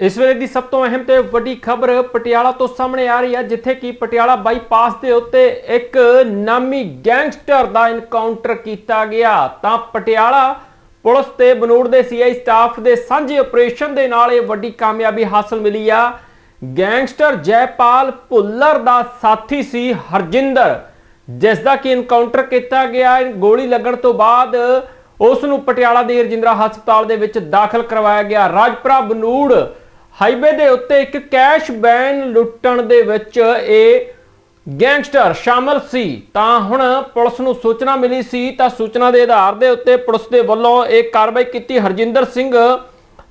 ਇਸ ਵੇਲੇ ਦੀ ਸਭ ਤੋਂ ਅਹਿਮ ਤੇ ਵੱਡੀ ਖਬਰ ਪਟਿਆਲਾ ਤੋਂ ਸਾਹਮਣੇ ਆ ਰਹੀ ਹੈ, ਜਿੱਥੇ ਕਿ ਪਟਿਆਲਾ ਬਾਈਪਾਸ ਦੇ ਉੱਤੇ ਇੱਕ ਨਾਮੀ ਗੈਂਗਸਟਰ ਦਾ ਇਨਕਾਊਂਟਰ ਕੀਤਾ ਗਿਆ। ਤਾਂ ਪਟਿਆਲਾ ਪੁਲਿਸ ਤੇ ਬਨੂੜ ਦੇ ਸੀਆਈ ਸਟਾਫ ਦੇ ਸਾਂਝੇ ਆਪਰੇਸ਼ਨ ਦੇ ਨਾਲ ਇਹ ਵੱਡੀ ਕਾਮਯਾਬੀ ਹਾਸਲ ਮਿਲੀ ਆ। ਗੈਂਗਸਟਰ ਜੈਪਾਲ ਭੁੱਲਰ ਦਾ ਸਾਥੀ ਸੀ ਹਰਜਿੰਦਰ ਜਿਸ ਦਾ ਕਿ ਇਨਕਾਊਂਟਰ ਕੀਤਾ ਗਿਆ। ਗੋਲੀ ਲੱਗਣ ਤੋਂ ਬਾਅਦ ਉਸ ਨੂੰ ਪਟਿਆਲਾ ਦੇ ਰਜਿੰਦਰਾ ਹਸਪਤਾਲ ਦੇ ਵਿੱਚ ਦਾਖਲ ਕਰਵਾਇਆ ਗਿਆ। ਰਾਜਪੁਰਾ ਬਨੂੜ ਹਾਈਵੇ ਦੇ ਉੱਤੇ ਇੱਕ ਕੈਸ਼ ਵੈਨ ਲੁੱਟਣ ਦੇ ਵਿੱਚ ਇਹ ਗੈਂਗਸਟਰ ਸ਼ਾਮਲ ਸੀ। ਤਾਂ ਹੁਣ ਪੁਲਿਸ ਨੂੰ ਸੂਚਨਾ ਮਿਲੀ ਸੀ, ਤਾਂ ਸੂਚਨਾ ਦੇ ਆਧਾਰ ਦੇ ਉੱਤੇ ਪੁਲਿਸ ਦੇ ਵੱਲੋਂ ਇਹ ਕਾਰਵਾਈ ਕੀਤੀ। ਹਰਜਿੰਦਰ ਸਿੰਘ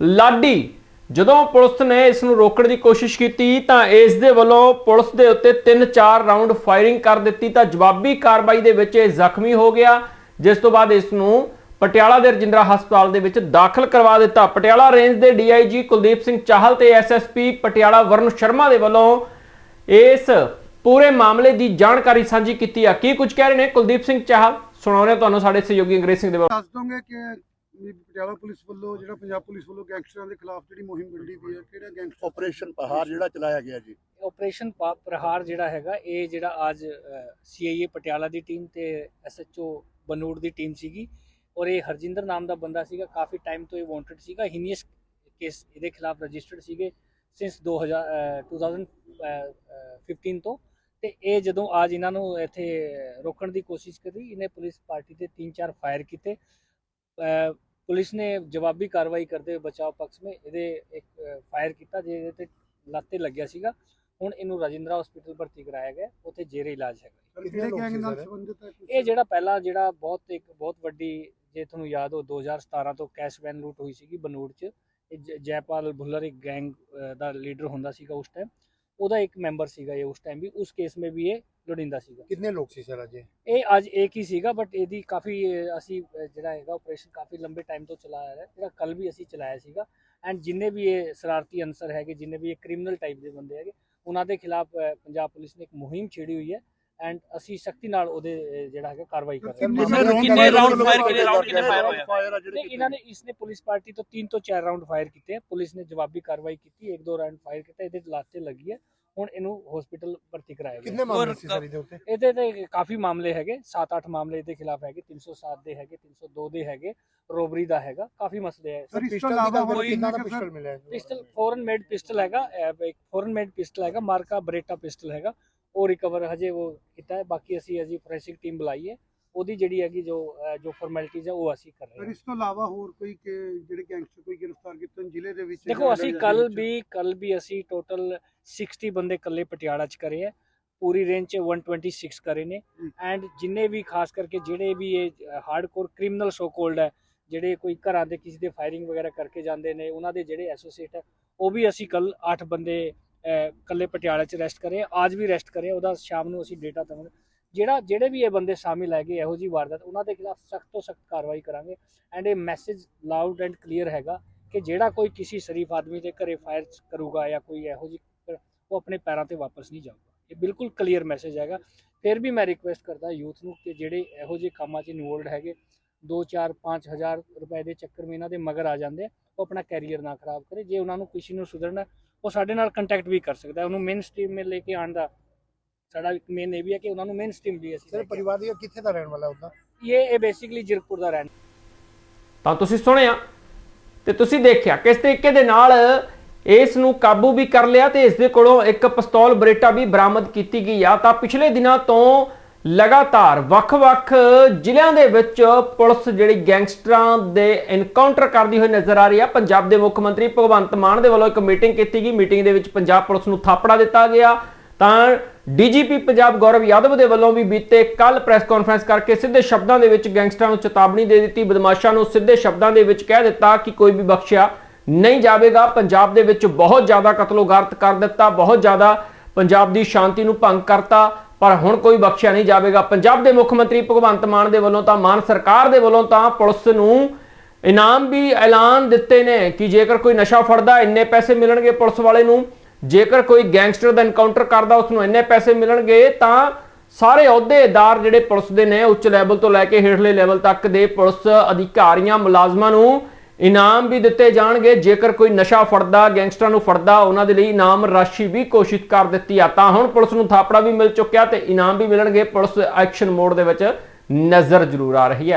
ਲਾਡੀ, ਜਦੋਂ ਪੁਲਿਸ ਨੇ ਇਸ ਨੂੰ ਰੋਕਣ ਦੀ ਕੋਸ਼ਿਸ਼ ਕੀਤੀ, ਤਾਂ ਇਸ ਦੇ ਵੱਲੋਂ ਪੁਲਿਸ ਦੇ ਉੱਤੇ 3-4 ਰਾਉਂਡ ਫਾਇਰਿੰਗ ਕਰ ਦਿੱਤੀ। ਤਾਂ ਜਵਾਬੀ ਕਾਰਵਾਈ ਦੇ ਵਿੱਚ ਇਹ ਜ਼ਖਮੀ ਹੋ ਗਿਆ, ਜਿਸ ਤੋਂ ਬਾਅਦ ਇਸ ਨੂੰ ਪਟਿਆਲਾ ਦੇ ਰਜਿੰਦਰਾ ਹਸਪਤਾਲ ਦੇ ਵਿੱਚ ਦਾਖਲ ਕਰਵਾ ਦਿੱਤਾ। ਪਟਿਆਲਾ ਰੇਂਜ ਦੇ ਡੀਆਈਜੀ ਕੁਲਦੀਪ ਸਿੰਘ ਚਾਹਲ ਤੇ ਐਸਐਸਪੀ ਪਟਿਆਲਾ ਵਰਨ ਸ਼ਰਮਾ ਦੇ ਵੱਲੋਂ ਇਸ ਪੂਰੇ ਮਾਮਲੇ ਦੀ ਜਾਣਕਾਰੀ ਸਾਂਝੀ ਕੀਤੀ ਆ। ਕੀ ਕੁਝ ਕਹਿ ਰਹੇ ਨੇ ਕੁਲਦੀਪ ਸਿੰਘ ਚਾਹਲ? ਸੁਣਾਉਂਦੇ ਹਾਂ ਤੁਹਾਨੂੰ ਸਾਡੇ ਸਹਿਯੋਗੀ ਅੰਗਰੇਜ਼ ਸਿੰਘ ਦੇ ਵੱਲੋਂ। ਦੱਸ ਦੋਗੇ ਕਿ ਪਟਿਆਲਾ ਪੁਲਿਸ ਵੱਲੋਂ ਜਿਹੜਾ ਪੰਜਾਬ ਪੁਲਿਸ ਵੱਲੋਂ ਗੈਂਗਸਟਰਾਂ ਦੇ ਖਿਲਾਫ ਜਿਹੜੀ ਮੁਹਿੰਮ ਕੱਢੀ ਪਈ ਹੈ ਕਿਹੜਾ ਗੈਂਗਸਟਰ? ਆਪਰੇਸ਼ਨ ਪਹਾੜ ਜਿਹੜਾ ਚਲਾਇਆ ਗਿਆ ਜੀ। ਆਪਰੇਸ਼ਨ ਪਾ- ਪ੍ਰਹਾਰ ਜਿਹੜਾ ਹੈਗਾ ਇਹ ਜਿਹੜਾ ਅੱਜ ਸੀਆਈਏ ਪਟਿਆਲਾ ਦੀ ਟੀਮ ਤੇ ਐਸਐਚਓ ਬਨੂੜ ਦੀ ਟੀਮ ਸੀਗੀ। ਔਰ ਇਹ ਹਰਜਿੰਦਰ ਨਾਮ ਦਾ ਬੰਦਾ ਸੀਗਾ ਕਾਫੀ ਟਾਈਮ ਤੋਂ ਇਹ ਵਾਂਟਡ ਸੀਗਾ ਹੀਨੀਅਸ ਕੇਸ ਇਹਦੇ ਖਿਲਾਫ ਰਜਿਸਟਰਡ ਸੀਗੇ ਸਿੰਸ 2000 ਅਹ, 2015 ਤੋਂ। ਤੇ ਇਹ ਜਦੋਂ ਅੱਜ ਇਹਨਾਂ ਨੂੰ ਇੱਥੇ ਰੋਕਣ ਦੀ ਕੋਸ਼ਿਸ਼ ਕਰੀ ਇਹਨੇ ਪੁਲਿਸ ਪਾਰਟੀ ਤੇ 3-4 ਫਾਇਰ ਕੀਤੇ। ਪੁਲਿਸ ਨੇ ਜਵਾਬੀ ਕਾਰਵਾਈ ਕਰਦੇ ਹੋਏ ਬਚਾਅ ਪਕਸ਼ ਵਿੱਚ ਇਹਦੇ ਇੱਕ ਫਾਇਰ ਕੀਤਾ ਜਿਹਦੇ ਤੇ ਲੱਤ ਲੱਗਿਆ ਸੀਗਾ। ਹੁਣ ਇਹਨੂੰ ਰਾਜਿੰਦਰਾ ਹਸਪੀਟਲ ਭਰਤੀ ਕਰਾਇਆ ਗਿਆ ਉੱਥੇ ਜੇਰੇ ਇਲਾਜ ਹੈਗਾ? ਇਹ ਜਿਹੜਾ ਪਹਿਲਾ ਜਿਹੜਾ ਬਹੁਤ ਇੱਕ ਬਹੁਤ ਵੱਡੀ ਜੇ ਤੁਹਾਨੂੰ ਯਾਦ ਹੋ 2017 ਤੋਂ ਕੈਸ਼ ਵੈਨ ਲੂਟ ਹੋਈ ਸੀਗੀ ਬਨੂੜ 'ਚ। ਜੈਪਾਲ ਭੁੱਲਰ ਇੱਕ ਗੈਂਗ ਦਾ ਲੀਡਰ ਹੁੰਦਾ ਸੀਗਾ ਉਸ ਟਾਈਮ ਉਹਦਾ ਇੱਕ ਮੈਂਬਰ ਸੀਗਾ ਇਹ ਉਸ ਟਾਈਮ ਵੀ। ਉਸ ਕੇਸ ਮੇ ਵੀ ਇਹ ਲੋੜਿੰਦਾ ਸੀਗਾ। ਕਿੰਨੇ ਲੋਕ ਸੀ ਸਰ ਅਜੇ ਇਹ? ਅੱਜ ਇੱਕ ਹੀ ਸੀਗਾ ਬਟ ਇਹਦੀ ਕਾਫੀ ਅਸੀਂ ਜਿਹੜਾ ਹੈਗਾ ਆਪਰੇਸ਼ਨ ਕਾਫੀ ਲੰਬੇ ਟਾਈਮ ਤੋਂ ਚਲਾਇਆ ਹੈ ਜਿਹੜਾ ਕੱਲ ਵੀ ਅਸੀਂ ਚਲਾਇਆ ਸੀਗਾ। ਐਂਡ ਜਿੰਨੇ ਵੀ ਇਹ ਸ਼ਰਾਰਤੀ ਅਨਸਰ ਹੈਗੇ ਜਿੰਨੇ ਵੀ ਇਹ ਕ੍ਰਿਮੀਨਲ ਟਾਈਪ ਦੇ ਬੰਦੇ ਹੈਗੇ ਉਹਨਾਂ ਦੇ ਖਿਲਾਫ ਪੰਜਾਬ ਪੁਲਿਸ ਨੇ ਇੱਕ ਮੁਹਿੰਮ ਛੇੜੀ ਹੋਈ ਹੈ। ਐਂਡ ਅਸੀਂ ਸਖਤੀ ਨਾਲ ਉਹਦੇ ਜਿਹੜਾ ਹੈਗਾ ਕਾਰਵਾਈ ਕਰ ਰਹੇ ਹਾਂ। ਕਿੰਨੇ ਰਾਉਂਡ ਫਾਇਰ ਕੀਤੇ, ਕਿੰਨੇ ਰਾਉਂਡ ਕਿੰਨੇ ਫਾਇਰ ਜਿਹੜੇ ਇਹਨਾਂ ਨੇ ਇਸਨੇ ਪੁਲਿਸ ਪਾਰਟੀ ਤੋਂ 3 ਤੋਂ 4 ਰਾਉਂਡ ਫਾਇਰ ਕੀਤੇ ਪੁਲਿਸ ਨੇ ਜਵਾਬੀ ਕਾਰਵਾਈ ਕੀਤੀ ਇੱਕ ਦੋ ਰਾਉਂਡ ਫਾਇਰ ਕੀਤਾ ਇਹਦੇ ਲੱਤ ਲੱਗੀ ਹੈ ਹੁਣ ਇਹਨੂੰ ਹਸਪੀਟਲ ਭਰਤੀ ਕਰਾਇਆ ਗਿਆ। ਕਿੰਨੇ ਮਾਮਲੇ ਸੀ ਸਰ ਇਹਦੇ ਉੱਤੇ? ਇਹਦੇ ਤੇ ਕਾਫੀ ਮਾਮਲੇ ਹੈਗੇ 7-8 ਮਾਮਲੇ ਇਹਦੇ ਖਿਲਾਫ ਹੈਗੇ 307 ਦੇ ਹੈਗੇ 302 ਦੇ ਹੈਗੇ ਰੋਬਰੀ ਦਾ ਹੈਗਾ ਕਾਫੀ ਮਸਲੇ ਹੈ ਸਰ ਇਸ ਪਿਸਟਲ ਦੀ ਹੋਰ ਕੋਈ ਕਿੰਨਾ ਦਾ ਪਿਸਟਲ ਮਿਲਿਆ? ਪਿਸਟਲ ਫੋਰਨ ਮੇਡ ਪਿਸਟਲ ਹੈਗਾ ਇੱਕ ਫੋਰਨ ਮੇਡ ਪਿਸਟਲ ਹੈਗਾ ਮਾਰਕਾ ਬਰੇਟਾ ਪਿਸਟਲ ਹੈਗਾ। ਉਹ ਰਿਕਵਰ ਹਜੇ ਉਹ ਕੀਤਾ ਹੈ। ਬਾਕੀ ਅਸੀਂ ਅਜੀ ਫੋਰੈਂਸਿਕ ਟੀਮ ਬੁਲਾਈ ਹੈ। ਉਹਦੀ ਜਿਹੜੀ ਹੈਗੀ ਜੋ ਜੋ ਫਾਰਮੈਲਿਟੀਜ਼ ਹੈ ਉਹ ਅਸੀਂ ਕਰ ਰਹੇ ਹਾਂ। ਇਸ ਤੋਂ ਇਲਾਵਾ ਹੋਰ ਕੋਈ ਕਿ ਜਿਹੜੇ ਗੈਂਗਸਟਰ ਕੋਈ ਗ੍ਰਿਫਤਾਰ ਕੀਤੇ ਜ਼ਿਲ੍ਹੇ ਦੇ ਵਿੱਚ ਦੇਖੋ ਅਸੀਂ ਕੱਲ ਵੀ ਕੱਲ ਵੀ ਅਸੀਂ ਟੋਟਲ 60 ਬੰਦੇ ਕੱਲੇ ਪਟਿਆਲਾ ਚ ਕਰੇ ਹੈ ਪੂਰੀ ਰੇਂਜ ਚ 126 ਕਰੇ ਨੇ। ਐਂਡ ਜਿੰਨੇ ਵੀ ਖਾਸ ਕਰਕੇ ਜਿਹੜੇ ਵੀ ਇਹ ਹਾਰਡਕੋਰ ਕ੍ਰਿਮੀਨਲ ਸੋ ਕੋਲਡ ਹੈ ਜਿਹੜੇ ਕੋਈ ਘਰਾਂ ਦੇ ਕਿਸੇ ਦੇ ਫਾਇਰਿੰਗ ਵਗੈਰਾ ਕਰਕੇ ਜਾਂਦੇ ਨੇ ਉਹਨਾਂ ਦੇ ਜਿਹੜੇ ਐਸੋਸੀਏਟ ਹੈ ਉਹ ਵੀ ਅਸੀਂ ਕੱਲ 8 ਬੰਦੇ ਕੱਲੇ ਪਟਿਆਲਾ ਚ ਰੈਸਟ ਕਰੇ, ਅੱਜ ਵੀ ਰੈਸਟ ਕਰੇ, ਉਹਦਾ ਸ਼ਾਮ ਨੂੰ ਅਸੀਂ ਡੇਟਾ ਦਵਾਂਗੇ। ਜਿਹੜਾ, ਜਿਹੜੇ ਵੀ ਇਹ ਬੰਦੇ ਸ਼ਾਮਿਲ ਹੈਗੇ, ਇਹੋ ਜੀ ਵਾਰਦਾਤ, ਉਹਨਾਂ ਦੇ ਖਿਲਾਫ ਸਖਤ ਤੋਂ ਸਖਤ ਕਾਰਵਾਈ ਕਰਾਂਗੇ। ਐਂਡ ਇਹ ਮੈਸੇਜ ਲਾਊਡ ਐਂਡ ਕਲੀਅਰ ਹੈਗਾ ਕਿ ਜਿਹੜਾ ਕੋਈ ਕਿਸੇ ਸ਼ਰੀਫ ਆਦਮੀ ਦੇ ਘਰੇ ਫਾਇਰ ਕਰੂਗਾ ਜਾਂ ਕੋਈ ਇਹੋ ਜੀ ਉਹ ਆਪਣੇ ਪੈਰਾਂ ਤੇ ਵਾਪਸ ਨਹੀਂ ਜਾਊਗਾ। ਇਹ ਬਿਲਕੁਲ ਕਲੀਅਰ ਮੈਸੇਜ ਹੈਗਾ। ਫਿਰ ਵੀ ਮੈਂ ਰਿਕੁਐਸਟ ਕਰਦਾ ਯੂਥ ਨੂੰ ਕਿ ਜਿਹੜੇ ਇਹੋ ਜਿਹੇ ਕੰਮਾਂ 'ਚ ਇਨਵੋਲਡ ਹੈਗੇ 2 4 5 ਹਜ਼ਾਰ ਰੁਪਏ ਦੇ ਚੱਕਰ ਮੇ ਇਹਨਾਂ ਦੇ ਮਗਰ ਆ ਜਾਂਦੇ, ਉਹ ਆਪਣਾ ਕੈਰੀਅਰ ਨਾ ਖਰਾਬ ਕਰੇ। ਜੇ ਉਹਨਾਂ ਨੂੰ ਕਿਸੇ ਨੂੰ ਸੁਧਰਨਾ ਉਹ ਸਾਡੇ ਨਾਲ ਕੰਟੈਕਟ ਵੀ ਕਰ ਸਕਦਾ ਉਹਨੂੰ ਮੇਨ ਸਟ੍ਰੀਮ ਮੇ ਲੈ ਕੇ ਆਉਣ ਦਾ ਸਾਡਾ ਇੱਕ ਮੇਨ ਇਹ ਵੀ ਹੈ ਕਿ ਉਹਨਾਂ ਨੂੰ ਮੇਨ ਸਟ੍ਰੀਮ ਵੀ ਅਸੀਂ ਸਰ ਪਰਿਵਾਰ ਦੀ ਕਿੱਥੇ ਦਾ ਰਹਿਣ ਵਾਲਾ ਹੁੰਦਾ। ਇਹ ਇਹ ਬੇਸਿਕਲੀ ਜਿਰਕਪੁਰ ਦਾ ਰਹਿਣ ਤਾਂ ਤੁਸੀਂ ਸੁਣਿਆ ਤੇ ਤੁਸੀਂ ਦੇਖਿਆ ਕਿਸ ਤਰੀਕੇ ਦੇ ਨਾਲ ਇਸ ਨੂੰ ਕਾਬੂ ਵੀ ਕਰ ਲਿਆ ਤੇ ਇਸ ਦੇ ਕੋਲੋਂ ਇੱਕ ਪਿਸਤੌਲ ਬਰੇਟਾ ਵੀ ਬਰਾਮਦ ਕੀਤੀ ਗਈ ਆ। ਤਾਂ ਪਿਛਲੇ ਦਿਨਾਂ ਤੋਂ ਲਗਾਤਾਰ ਵੱਖ-ਵੱਖ ਜ਼ਿਲ੍ਹਿਆਂ ਦੇ ਵਿੱਚ ਪੁਲਿਸ ਜਿਹੜੀ ਗੈਂਗਸਟਰਾਂ ਦੇ ਐਨਕਾਊਂਟਰ ਕਰਦੀ ਹੋਈ ਨਜ਼ਰ ਆ ਰਹੀ ਆ। ਪੰਜਾਬ ਦੇ ਮੁੱਖ ਮੰਤਰੀ ਭਗਵੰਤ ਮਾਨ ਦੇ ਵੱਲੋਂ ਇੱਕ ਮੀਟਿੰਗ ਕੀਤੀ ਗਈ। ਮੀਟਿੰਗ ਦੇ ਵਿੱਚ ਪੰਜਾਬ ਪੁਲਿਸ ਨੂੰ ਥਾਪੜਾ ਦਿੱਤਾ ਗਿਆ। ਤਾਂ ਡੀਜੀਪੀ ਪੰਜਾਬ ਗੌਰਵ ਯਾਦਵ ਦੇ ਵੱਲੋਂ ਵੀ ਬੀਤੇ ਕੱਲ ਪ੍ਰੈਸ ਕਾਨਫਰੰਸ ਕਰਕੇ ਸਿੱਧੇ ਸ਼ਬਦਾਂ ਦੇ ਵਿੱਚ ਗੈਂਗਸਟਰਾਂ ਨੂੰ ਚੇਤਾਵਨੀ ਦੇ ਦਿੱਤੀ। ਬਦਮਾਸ਼ਾਂ ਨੂੰ ਸਿੱਧੇ ਸ਼ਬਦਾਂ ਦੇ ਵਿੱਚ ਕਹਿ ਦਿੱਤਾ ਕਿ ਕੋਈ ਵੀ ਬਖਸ਼ਿਆ ਨਹੀਂ ਜਾਵੇਗਾ। ਪੰਜਾਬ ਦੇ ਵਿੱਚ ਬਹੁਤ ਜ਼ਿਆਦਾ ਕਤਲੋਗਾਰਤ ਕਰ ਦਿੱਤਾ। ਬਹੁਤ ਜ਼ਿਆਦਾ ਪੰਜਾਬ ਦੀ ਸ਼ਾਂਤੀ ਨੂੰ ਭੰਗ ਕਰਤਾ। ਪਰ ਹੁਣ ਕੋਈ ਬਖਸ਼ਿਆ ਨਹੀਂ ਜਾਵੇਗਾ। ਪੰਜਾਬ ਦੇ ਮੁੱਖ ਮੰਤਰੀ ਭਗਵੰਤ ਮਾਨ ਦੇ ਵੱਲੋਂ ਤਾਂ ਮਾਨ ਸਰਕਾਰ ਦੇ ਵੱਲੋਂ ਤਾਂ ਪੁਲਿਸ ਨੂੰ ਇਨਾਮ ਵੀ ਐਲਾਨ ਦਿੱਤੇ ਨੇ ਕਿ ਜੇਕਰ ਕੋਈ ਨਸ਼ਾ ਫੜਦਾ, ਇੰਨੇ ਪੈਸੇ ਮਿਲਣਗੇ ਪੁਲਿਸ ਵਾਲੇ ਨੂੰ। ਜੇਕਰ ਕੋਈ ਗੈਂਗਸਟਰ ਦਾ ਐਨਕਾਊਂਟਰ ਕਰਦਾ, ਉਸ ਨੂੰ ਇੰਨੇ ਪੈਸੇ ਮਿਲਣਗੇ, ਤਾਂ ਸਾਰੇ ਅਹੁਦੇਦਾਰ ਜਿਹੜੇ ਪੁਲਿਸ ਦੇ ਨੇ, ਉੱਚ ਲੈਵਲ ਤੋਂ ਲੈ ਕੇ ਹੇਠਲੇ ਲੈਵਲ ਤੱਕ ਦੇ ਪੁਲਿਸ ਅਧਿਕਾਰੀਆਂ, ਮੁਲਾਜ਼ਮਾਂ ਨੂੰ ਇਨਾਮ ਵੀ ਦਿੱਤੇ ਜਾਣਗੇ। ਜੇਕਰ ਕੋਈ ਨਸ਼ਾ ਫੜਦਾ, ਗੈਂਗਸਟਰਾਂ ਨੂੰ ਫੜਦਾ, ਉਹਨਾਂ ਦੇ ਲਈ ਇਨਾਮ ਰਾਸ਼ੀ ਵੀ ਘੋਸ਼ਿਤ ਕਰ ਦਿੱਤੀ ਆ। ਤਾਂ ਹੁਣ ਪੁਲਿਸ ਨੂੰ ਥਾਪੜਾ ਵੀ ਮਿਲ ਚੁੱਕਿਆ ਤੇ ਇਨਾਮ ਵੀ ਮਿਲਣਗੇ। ਪੁਲਿਸ ਐਕਸ਼ਨ ਮੋਡ ਦੇ ਵਿੱਚ ਨਜ਼ਰ ਜ਼ਰੂਰ ਆ ਰਹੀ ਹੈ।